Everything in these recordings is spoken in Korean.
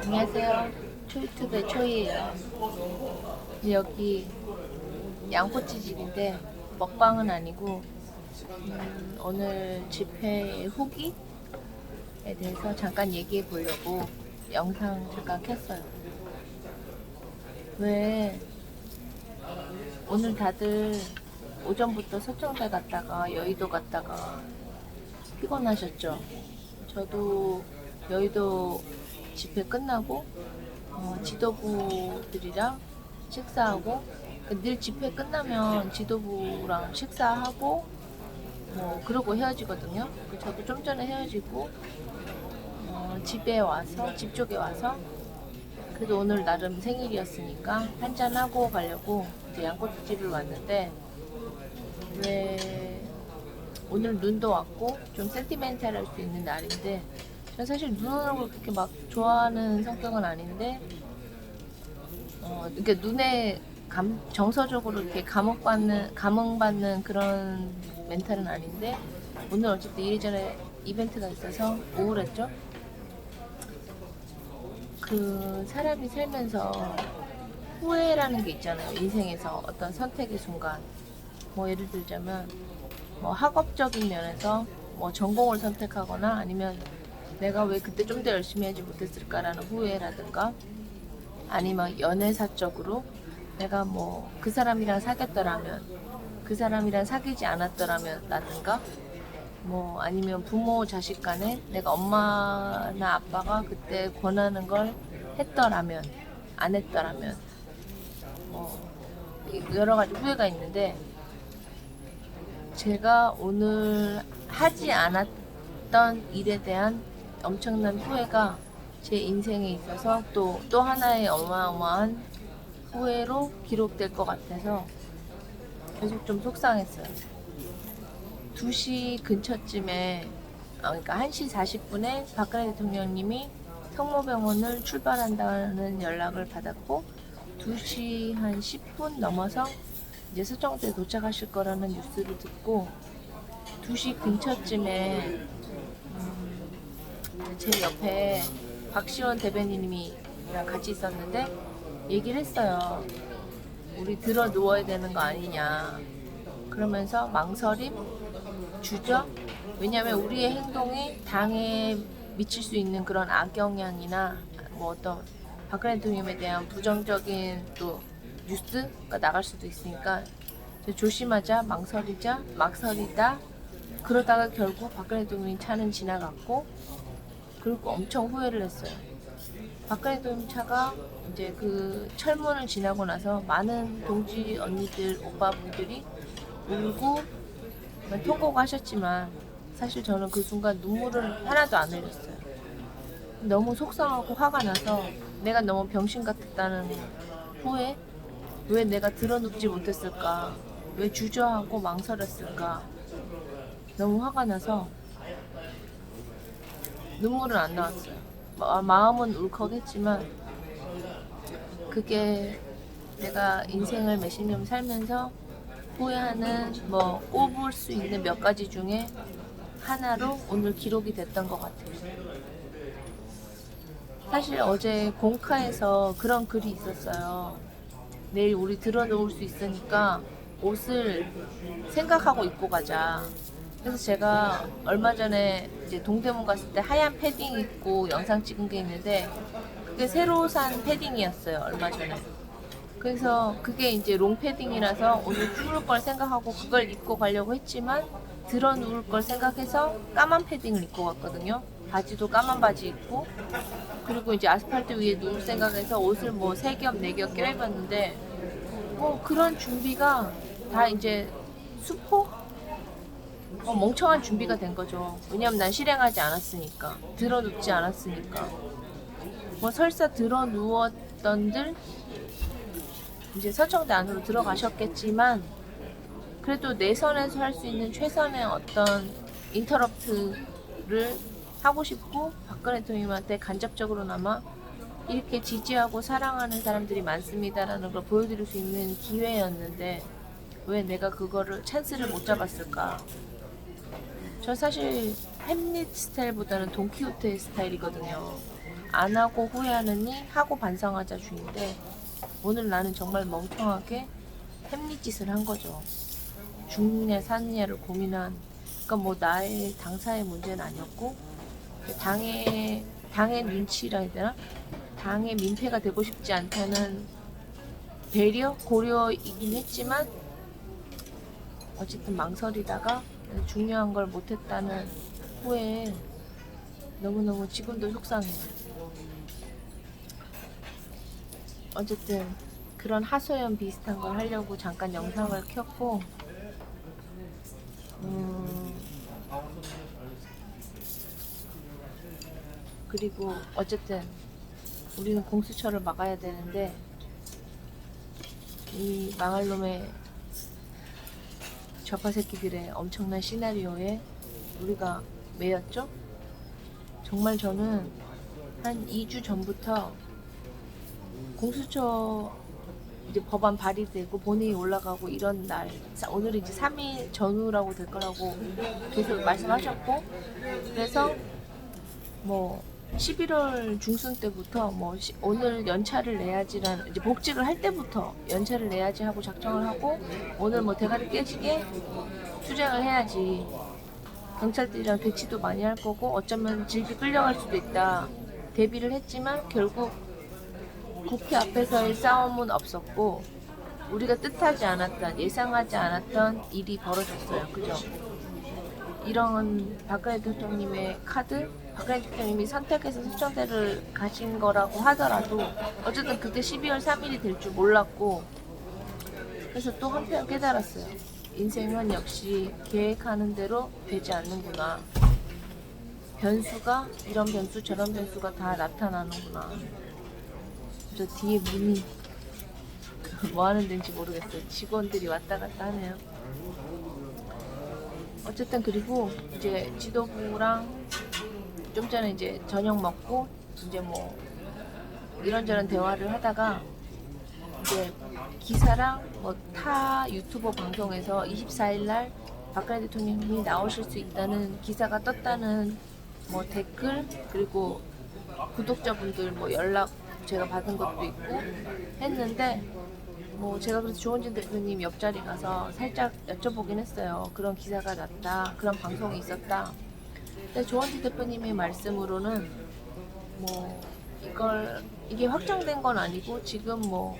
안녕하세요. 초유튜브의 초이예요. 여기 양꼬치 집인데 먹방은 아니고 음, 오늘 집회의 후기에 대해서 잠깐 얘기해 보려고 영상 잠깐 켰어요. 왜 오늘 다들 오전부터 서청대 갔다가 여의도 갔다가 피곤하셨죠? 저도 여의도 집회 끝나고 어, 지도부들이랑 식사하고 그늘 집회 끝나면 지도부랑 식사하고 뭐 그러고 헤어지거든요. 그 저도 좀 전에 헤어지고 어, 집에 와서 집 쪽에 와서 그래도 오늘 나름 생일이었으니까 한잔 하고 가려고 이제 양꼬치집을 왔는데 왜 오늘 눈도 왔고 좀 센티멘탈할 수 있는 날인데 전 사실 눈 오는 걸 그렇게 막 좋아하는 성격은 아닌데 어 이렇게 눈에 감, 정서적으로 이렇게 감흥받는 감흥받는 그런 멘탈은 아닌데 오늘 어쨌든 이리저리 이벤트가 있어서 우울했죠. 그 사람이 살면서 후회라는 게 있잖아요. 인생에서 어떤 선택의 순간. 뭐 예를 들자면 뭐 학업적인 면에서 뭐 전공을 선택하거나 아니면 내가 왜 그때 좀 더 열심히 하지 못했을까라는 후회라든가 아니면 연애사적으로 내가 뭐 그 사람이랑 사귀었더라면 그 사람이랑 사귀지 않았더라면 라든가 뭐 아니면 부모 자식 간에 내가 엄마나 아빠가 그때 권하는 걸 했더라면 안 했더라면 뭐 여러 가지 후회가 있는데 제가 오늘 하지 않았던 일에 대한 엄청난 후회가 제 인생에 있어서 또, 또 하나의 어마어마한 후회로 기록될 것 같아서 계속 좀 속상했어요. 2시 근처쯤에, 아, 그러니까 1시 40분에 박근혜 대통령님이 성모병원을 출발한다는 연락을 받았고, 2시 한 10분 넘어서 이제 서청대에 도착하실 거라는 뉴스를 듣고, 2시 근처쯤에 음, 제 옆에 박시원 대변인님이랑 같이 있었는데 얘기를 했어요. 우리 들어 누워야 되는 거 아니냐. 그러면서 망설임, 주저. 왜냐하면 우리의 행동이 당에 미칠 수 있는 그런 악영향이나 뭐 어떤 박근혜 대통령에 대한 부정적인 또 뉴스가 나갈 수도 있으니까 조심하자, 망설이자, 막설이다. 그러다가 결국 박근혜 대통령 차는 지나갔고 그리고 엄청 후회를 했어요. 박근혜 대통령 차가 이제 그 철문을 지나고 나서 많은 동지 언니들 오빠분들이 울고 통곡 하셨지만 사실 저는 그 순간 눈물을 하나도 안 흘렸어요. 너무 속상하고 화가 나서 내가 너무 병신 같았다는 후회? 왜 내가 들어눕지 못했을까? 왜 주저하고 망설였을까? 너무 화가 나서 눈물은 안 나왔어요. 마, 마음은 울컥했지만 그게 내가 인생을 몇십 년 살면서 후회하는 뭐 꼽을 수 있는 몇 가지 중에 하나로 오늘 기록이 됐던 것 같아요. 사실 어제 공카에서 그런 글이 있었어요. 내일 우리 들어놓을 수 있으니까 옷을 생각하고 입고 가자. 그래서 제가 얼마 전에 이제 동대문 갔을 때 하얀 패딩 입고 영상 찍은 게 있는데 그게 새로 산 패딩이었어요. 얼마 전에. 그래서 그게 이제 롱 패딩이라서 오늘 추울 걸 생각하고 그걸 입고 가려고 했지만 들어 누울 걸 생각해서 까만 패딩을 입고 갔거든요. 바지도 까만 바지 입고 그리고 이제 아스팔트 위에 누울 생각해서 옷을 뭐 세 겹, 네 겹 껴입었는데 뭐 그런 준비가 다 이제 수포? 어, 멍청한 준비가 된 거죠. 왜냐면 난 실행하지 않았으니까. 들어 눕지 않았으니까. 뭐 설사 들어 누웠던들 이제 서청대 안으로 들어가셨겠지만 그래도 내 선에서 할 수 있는 최선의 어떤 인터럽트를 하고 싶고 박근혜 대통령한테 간접적으로나마 이렇게 지지하고 사랑하는 사람들이 많습니다라는 걸 보여드릴 수 있는 기회였는데 왜 내가 그거를 찬스를 못 잡았을까? 저 사실 햄릿 스타일보다는 돈키호테 스타일이거든요. 안 하고 후회하느니 하고 반성하자 주인데 오늘 나는 정말 멍청하게 햄릿 짓을 한 거죠. 죽느냐 사느냐를 고민한 그러니까 뭐 나의 당사의 문제는 아니었고 당의 당의 눈치라 해야 되나 당의 민폐가 되고 싶지 않다는 배려 고려이긴 했지만 어쨌든 망설이다가 중요한 걸 못했다는 후에 너무너무 지금도 속상해요. 어쨌든 그런 하소연 비슷한 걸 하려고 잠깐 영상을 켰고 음, 그리고 어쨌든 우리는 공수처를 막아야 되는데 이 망할 놈의 좌파 새끼들의 엄청난 시나리오에 우리가 매였죠? 정말 저는 한 2주 전부터 공수처 이제 법안 발의되고 본회의 올라가고 이런 날 사- 오늘이 이제 3일 전후라고 될 거라고 계속 말씀하셨고 그래서 뭐 11월 중순 때부터 뭐 시- 오늘 연차를 내야지라는 이제 복직을 할 때부터 연차를 내야지 하고 작정을 하고 오늘 뭐 대가리 깨지게 투쟁을 해야지 경찰들이랑 대치도 많이 할 거고 어쩌면 질비 끌려갈 수도 있다 대비를 했지만 결국 국회 앞에서의 싸움은 없었고 우리가 뜻하지 않았던 예상하지 않았던 일이 벌어졌어요. 그죠? 이런 박근혜 대통령님의 카드, 박근혜 대통령님이 선택해서 수정대를 가진 거라고 하더라도 어쨌든 그때 12월 3일이 될 줄 몰랐고 그래서 또 한편 깨달았어요. 인생은 역시 계획하는 대로 되지 않는구나. 변수가 이런 변수 저런 변수가 다 나타나는구나. 저 뒤에 문이 뭐 하는 데인지 모르겠어요. 직원들이 왔다 갔다 하네요. 어쨌든 그리고 이제 지도부랑 좀 전에 이제 저녁 먹고 이제 뭐 이런저런 대화를 하다가 이제 기사랑 뭐 타 유튜버 방송에서 24일 날 박근혜 대통령이 나오실 수 있다는 기사가 떴다는 뭐 댓글 그리고 구독자분들 뭐 연락 제가 받은 것도 있고 했는데 뭐 제가 그래서 조원진 대표님 옆자리 가서 살짝 여쭤보긴 했어요. 그런 기사가 났다. 그런 방송이 있었다. 근데 조원진 대표님의 말씀으로는 뭐 이걸 이게 확정된 건 아니고 지금 뭐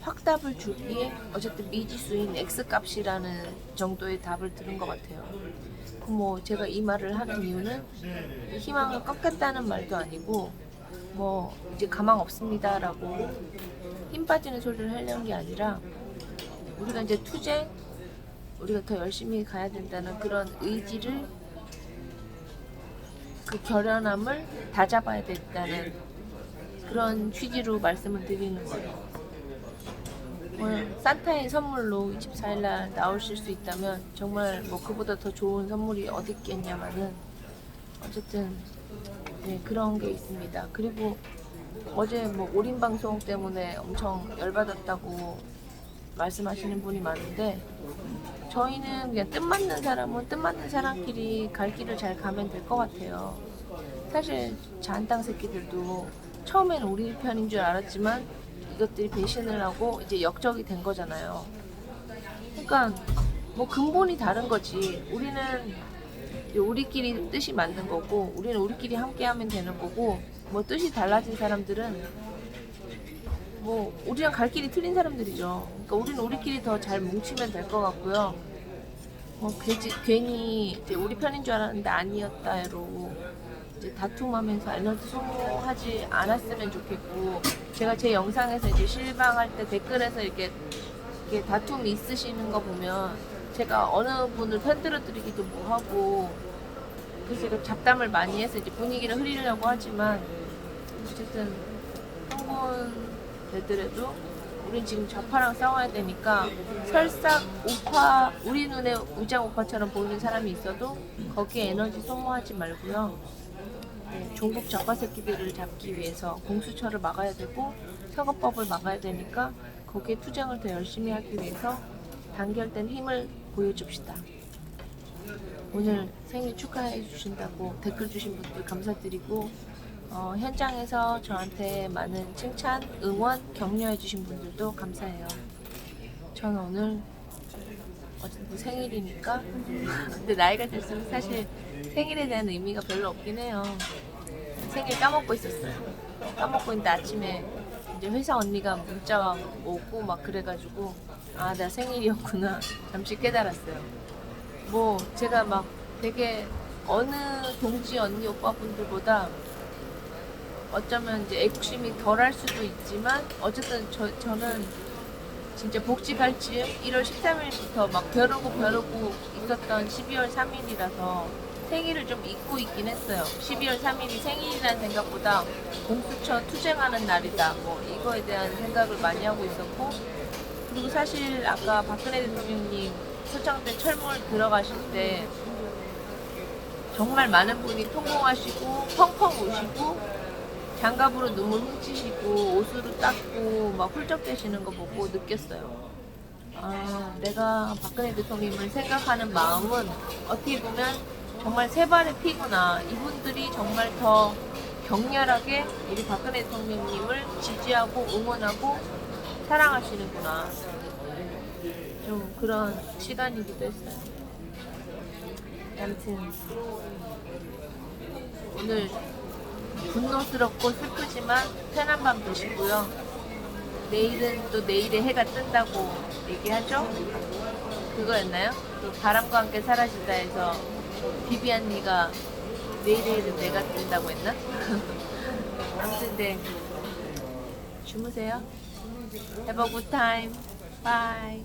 확답을 주기에 어쨌든 미지수인 x 값이라는 정도의 답을 들은 것 같아요. 그뭐 제가 이 말을 하는 이유는 희망을 꺾겠다는 말도 아니고 뭐 이제 가망 없습니다라고 힘 빠지는 소리를 하려는 게 아니라 우리가 이제 투쟁 우리가 더 열심히 가야 된다는 그런 의지를 그 결연함을 다 잡아야 된다는 그런 취지로 말씀을 드리는 거예요. 뭐 산타의 선물로 24일날 나오실 수 있다면 정말 뭐 그보다 더 좋은 선물이 어디 있겠냐마는 어쨌든 네, 그런 게 있습니다. 그리고 어제 뭐 올인 방송 때문에 엄청 열받았다고 말씀하시는 분이 많은데 저희는 그냥 뜻맞는 사람은 뜻맞는 사람끼리 갈 길을 잘 가면 될 것 같아요. 사실 잔땅 새끼들도 처음에는 우리 편인 줄 알았지만 이것들이 배신을 하고 이제 역적이 된 거잖아요. 그러니까 뭐 근본이 다른 거지. 우리는 우리끼리 뜻이 맞는 거고, 우리는 우리끼리 함께하면 되는 거고, 뭐 뜻이 달라진 사람들은 뭐 우리랑 갈 길이 틀린 사람들이죠. 그러니까 우리는 우리끼리 더 잘 뭉치면 될 것 같고요. 뭐 괜히, 괜히 우리 편인 줄 알았는데 아니었다로 이제 다툼하면서 에너지 소모하지 않았으면 좋겠고 제가 제 영상에서 이제 실망할 때 댓글에서 이렇게, 이렇게 다툼이 있으시는 거 보면 제가 어느 분을 편들어 드리기도 뭐하고 그래서 잡담을 많이 해서 이제 분위기를 흐리려고 하지만 어쨌든 한분 되더라도 우린 지금 좌파랑 싸워야 되니까 설사 우파 우리 눈에 우장 우파처럼 보이는 사람이 있어도 거기에 에너지 소모하지 말고요. 네, 종북 좌파 새끼들을 잡기 위해서 공수처를 막아야 되고 선거법을 막아야 되니까 거기에 투쟁을 더 열심히 하기 위해서 단결된 힘을 보여줍시다. 오늘 생일 축하해 주신다고 댓글 주신 분들 감사드리고 어, 현장에서 저한테 많은 칭찬, 응원, 격려해 주신 분들도 감사해요. 저는 오늘 어쨌든 생일이니까 근데 나이가 들수록 사실 생일에 대한 의미가 별로 없긴 해요. 생일 까먹고 있었어요. 까먹고 있는데 아침에 이제 회사 언니가 문자가 오고 막 그래가지고 아 나 생일이었구나 잠시 깨달았어요. 뭐 제가 막 되게 어느 동지 언니 오빠분들보다 어쩌면 이제 애국심이 덜할 수도 있지만 어쨌든 저, 저는 진짜 복직할 즈음 1월 13일부터 막 벼르고 벼르고 있었던 12월 3일이라서 생일을 좀 잊고 있긴 했어요. 12월 3일이 생일이라는 생각보다 공수처 투쟁하는 날이다. 뭐 이거에 대한 생각을 많이 하고 있었고 그리고 사실 아까 박근혜 대통령님 소창대 철물 들어가실 때 정말 많은 분이 통곡하시고 펑펑 우시고 장갑으로 눈물 훔치시고 옷으로 닦고 막 훌쩍대시는 거 보고 느꼈어요. 아, 내가 박근혜 대통령님을 생각하는 마음은 어떻게 보면 정말 세 발의 피구나. 이분들이 정말 더 격렬하게 우리 박근혜 대통령님을 지지하고 응원하고 사랑하시는구나. 좀 그런 시간이기도 했어요. 아무튼 오늘 분노스럽고 슬프지만 편한 밤 되시고요. 내일은 또 내일의 해가 뜬다고 얘기하죠? 그거였나요? 또 바람과 함께 사라진다 해서 비비안니가 내일의 해는 내가 뜬다고 했나? 아무튼 네 주무세요. Have a good time. Bye.